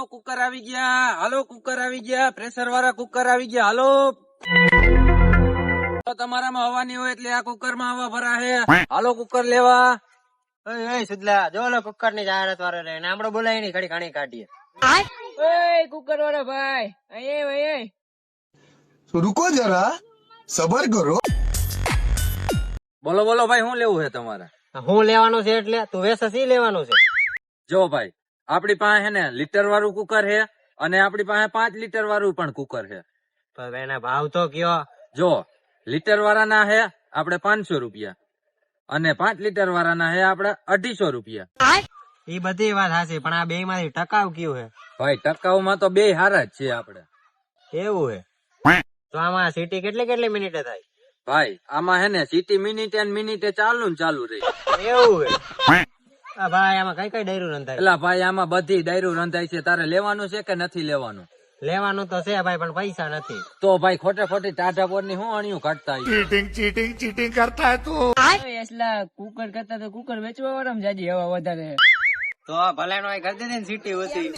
હાલો cooker આવી ગયા. હાલો cooker આવી ગયા. પ્રેશર વાળા કુકર આવી ગયા. હાલો. તમારામાં હવા નહીં હોય એટલે આ કુકરમાં હવા ભરા હાલો કુકર લેવા. સુદલા જો કુકરની જાહેરાત વાળો રે આપડે બોલાયની ઘડી ઘણી કાઢીએ. કુકર વાળો ભાઈ. અયે જરા. સબર કરો. બોલો બોલો ભાઈ હું લેવું છે તમારે? હું લેવાનું છે એટલે? તું વેસસી લેવાનું છે? જો ભાઈ આપણી પાસે હે ને લીટર વાળું કુકર છે અને આપણી પાસે પાંચ લીટર વાળું પણ કુકર છે તો એના ભાવ તો કયો? જો લીટર વાળાના હે આપણે પાંચસો રૂપિયા અને પાંચ લીટર વાળાના હે આપણે અઢીસો રૂપિયા. એ બધી વાત સાચી પણ આ બે માંથી ટકાવ કયું હે? ભાઈ ટકાઉમાં તો બે હારા જ છે આપણે. એવું હે? તો આમાં સીટી કેટલી કેટલી મિનિટે થાય? ભાઈ આમાં હે ને સીટી મિનિટે મિનિટે ચાલુ ને ચાલુ રહી. એવું હે? ભાઈ આમાં કઈ કઈ ડાયરું રંધાય? એટલે ભાઈ આમાં બધી ડાયરું રંધાય છે. તારે લેવાનું છે કે નથી લેવાનું? લેવાનું તો છે ભાઈ પણ પૈસા નથી. તો ભાઈ ખોટે ખોટી ટાટા પોરની શું અણિયું કાઢતા ચીટિંગ ચીટિંગ ચીટિંગ કરતા એટલે કુકર કરતા તો કુકર વેચવા વાળા માં જાજી હવા વધારે. તો ભલે નો કરી સીટી હતી